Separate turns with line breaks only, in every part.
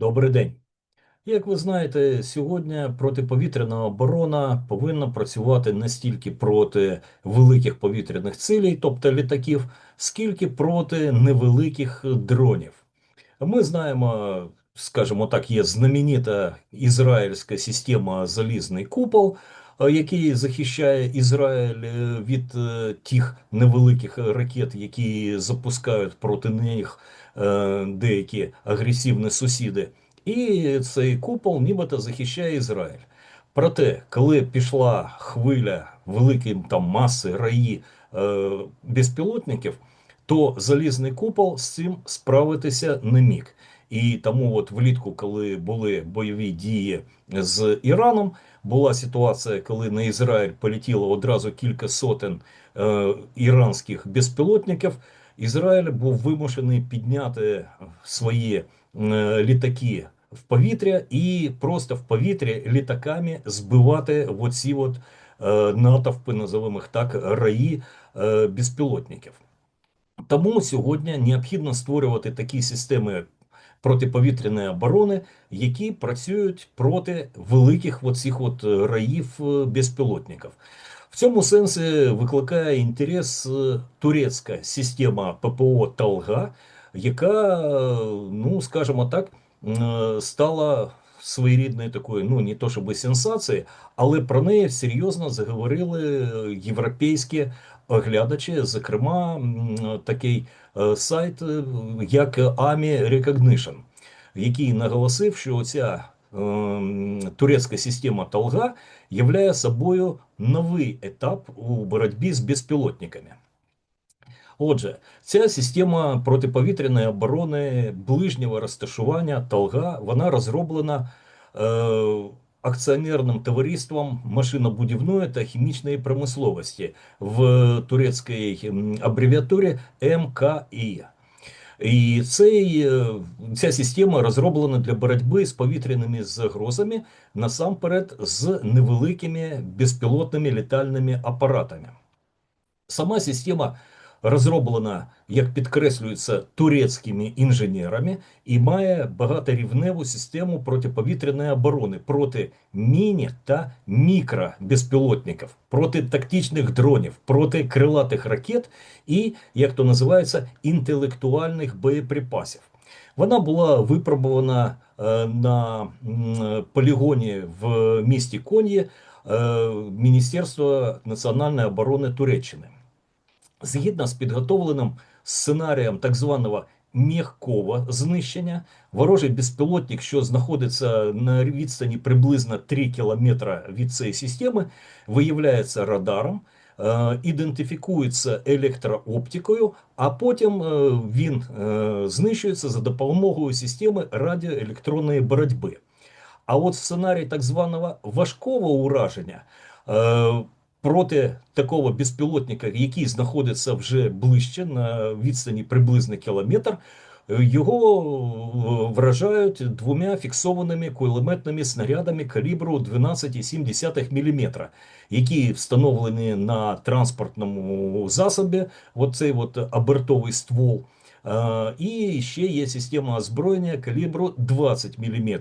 Добрий день. Як ви знаєте, сьогодні протиповітряна оборона повинна працювати не стільки проти великих повітряних цілей, тобто літаків, скільки проти невеликих дронів. Ми знаємо, скажімо так, є знаменита ізраїльська система Залізний купол, який захищає Ізраїль е, від е, тих невеликих ракет, які запускають проти них деякі агресивні сусіди. І цей купол нібито захищає Ізраїль. Проте, коли пішла хвиля великої там маси раї е, безпілотників, то залізний купол з цим справитися не міг. І тому, от влітку, коли були бойові дії з Іраном, була ситуація, коли на Ізраїль полетіло одразу кілька сотень е, іранських безпілотників. Ізраїль був вимушений підняти свої е, літаки в повітря і просто в повітрі літаками збивати оці от е, натовпи, називаємо їх так, раї е, безпілотників. Тому сьогодні необхідно створювати такі системи протиповітряної оборони, які працюють проти великих оцих от раїв безпілотників. В цьому сенсі викликає інтерес е, турецька система ППО Талга, яка, ну скажімо так, е, стала своєрідною такою, ну не то щоб сенсацією, але про неї серйозно заговорили європейські оглядачі, зокрема, такий е, сайт, як AMI Recognition, який наголосив, що ця ем, турецька система Талга являє собою новий етап у боротьбі з безпілотниками. Отже, ця система протиповітряної оборони ближнього розташування Талга, вона розроблена е, акціонерним товариством машинобудівної та хімічної промисловості в турецькій абревіатурі МКІ. І цей, е, ця система розроблена для боротьби з повітряними загрозами насамперед з невеликими безпілотними літальними апаратами. Сама система розроблена, як підкреслюється, турецькими інженерами і має багаторівневу систему протиповітряної оборони проти міні та мікробезпілотників, проти тактичних дронів, проти крилатих ракет і, як то називається, інтелектуальних боєприпасів. Вона була випробована е, на полігоні в місті Кон'є е, Міністерства національної оборони Туреччини. Згідно з підготовленим сценарієм так званого м'якого знищення, ворожий безпілотник, що знаходиться на відстані приблизно 3 кілометри від цієї системи, виявляється радаром, е, ідентифікується електрооптикою, а потім е, він е, знищується за допомогою системи радіоелектронної боротьби. А от сценарій так званого важкого ураження проти такого безпілотника, який знаходиться вже ближче на відстані приблизно кілометр, його е, вражають двома фіксованими кулеметними снарядами калібру 12,7 мм, які встановлені на транспортному засобі, оцей от обертовий ствол. Е, І ще є система озброєння калібру 20 мм.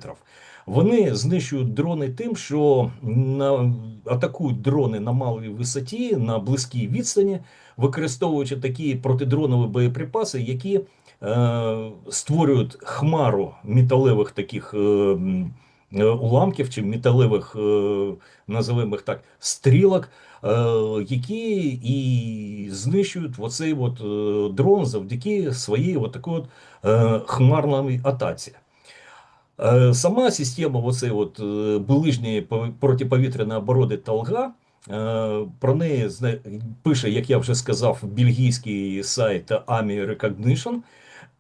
Вони знищують дрони тим, що на, атакують дрони на малій висоті, на близькій відстані, використовуючи такі протидронові боєприпаси, які е, створюють хмару металевих таких е, е, уламків чи металевих, е, називаємо так, стрілок, е, які і знищують оцей от, дрон завдяки своїй от такої от, хмарної атаці. Е, Сама система оцей от е, ближньої протиповітряної оборони Талга. е, Про неї пише, як я вже сказав, бельгійський сайт AMI Recognition.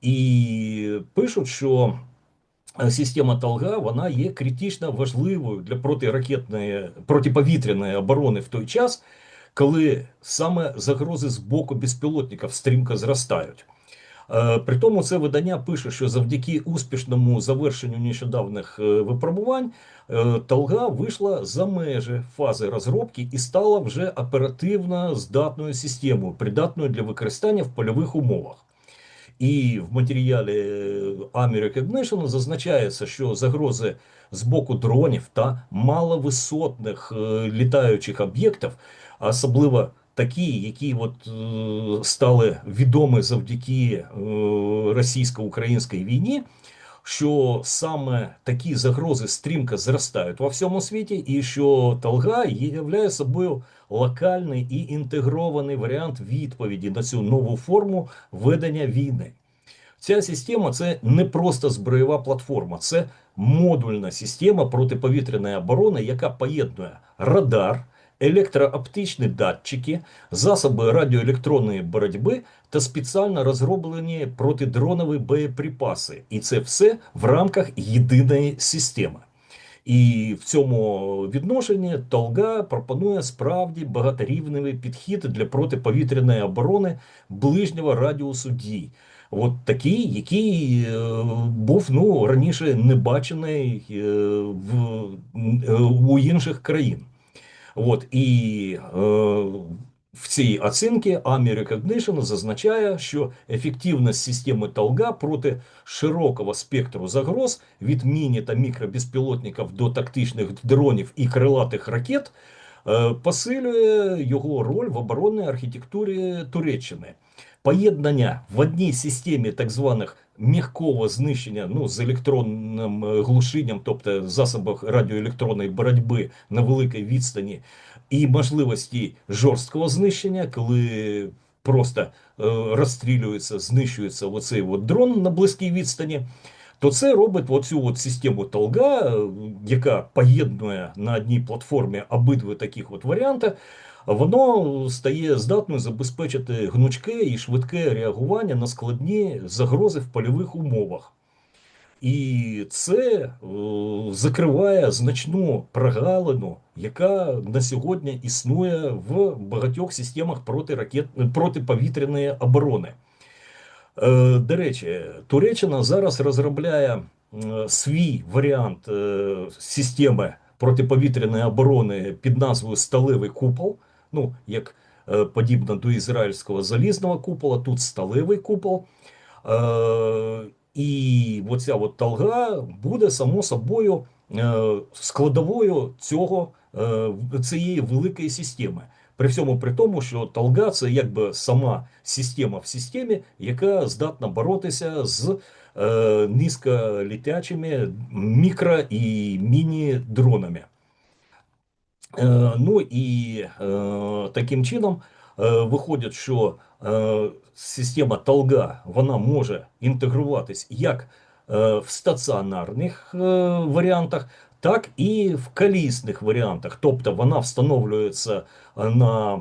І пишуть, що система Талга вона є критично важливою для протиракетної протиповітряної оборони в той час, коли саме загрози з боку безпілотників стрімко зростають. Е, При тому це видання пише, що завдяки успішному завершенню нещодавних е, випробувань е, Талга вийшла за межі фази розробки і стала вже оперативно здатною системою, придатною для використання в польових умовах. І в матеріалі Army Recognition зазначається, що загрози з боку дронів та маловисотних літаючих об'єктів, особливо такі, які от, е, стали відомі завдяки е, російсько-українській війні. Що саме такі загрози стрімко зростають во всьому світі, і що Талга є собою локальний і інтегрований варіант відповіді на цю нову форму ведення війни. Ця система це не просто зброєва платформа, це модульна система протиповітряної оборони, яка поєднує радар, електрооптичні датчики, засоби радіоелектронної боротьби та спеціально розроблені протидронові боєприпаси. І це все в рамках єдиної системи. І в цьому відношенні Толга пропонує справді багаторівневий підхід для протиповітряної оборони ближнього радіусу дій. От такий, який е, був ну раніше не бачений е, в е, у інших країн. От і в цій оцінці AMI Recognition зазначає, що ефективність системи Толга проти широкого спектру загроз від міні та мікробезпілотників до тактичних дронів і крилатих ракет посилює його роль в оборонній архітектурі Туреччини поєднання в одній системі так званих м'якого знищення ну, з електронним е, глушенням, тобто засобах радіоелектронної боротьби на великій відстані, і можливості жорсткого знищення, коли просто е, розстрілюється, знищується оцей от дрон на близькій відстані. То це робить оцю от систему Толга, е, яка поєднує на одній платформі обидва таких от варіанти воно стає здатною забезпечити гнучке і швидке реагування на складні загрози в польових умовах. І це е, закриває значну прогалину, яка на сьогодні існує в багатьох системах протиракет, протиповітряної оборони. Е, до речі, Туреччина зараз розробляє е, свій варіант системи протиповітряної оборони під назвою Сталевий купол ну, як е, подібно до ізраїльського залізного купола, тут сталевий купол. Е, І оця от талга буде само собою е, складовою цього, е, цієї великої системи. При всьому при тому, що Талга це якби сама система в системі, яка здатна боротися з е, низьколітячими мікро і міні-дронами. Е, ну і е, таким чином е, виходить, що система Толга вона може інтегруватись як в стаціонарних варіантах, так і в колісних варіантах. Тобто вона встановлюється на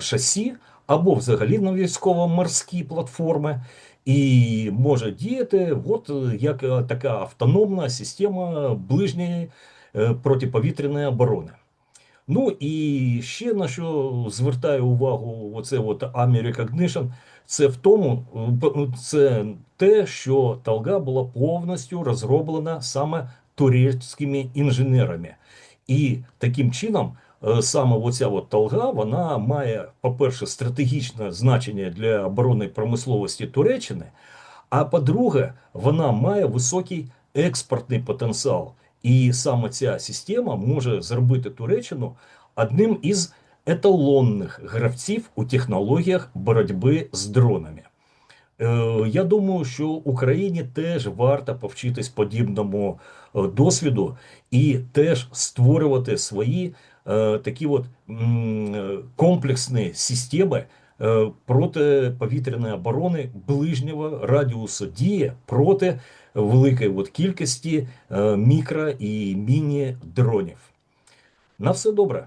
шасі або взагалі на військово-морські платформи. І може діяти от як така автономна система ближньої протиповітряної оборони. Ну і ще на що звертаю увагу, оце от Army Recognition, це в тому, це те, що Талга була повністю розроблена саме турецькими інженерами. І таким чином е, саме оця от Талга вона має, по-перше, стратегічне значення для оборонної промисловості Туреччини, а по-друге, вона має високий експортний потенціал. І саме ця система може зробити Туреччину одним із еталонних гравців у технологіях боротьби з дронами. Е, я думаю, що Україні теж варто повчитись подібному е, досвіду і теж створювати свої е, такі от комплексні системи протиповітряної оборони ближнього радіусу дії проти великої от кількості мікро і міні-дронів. На все добре.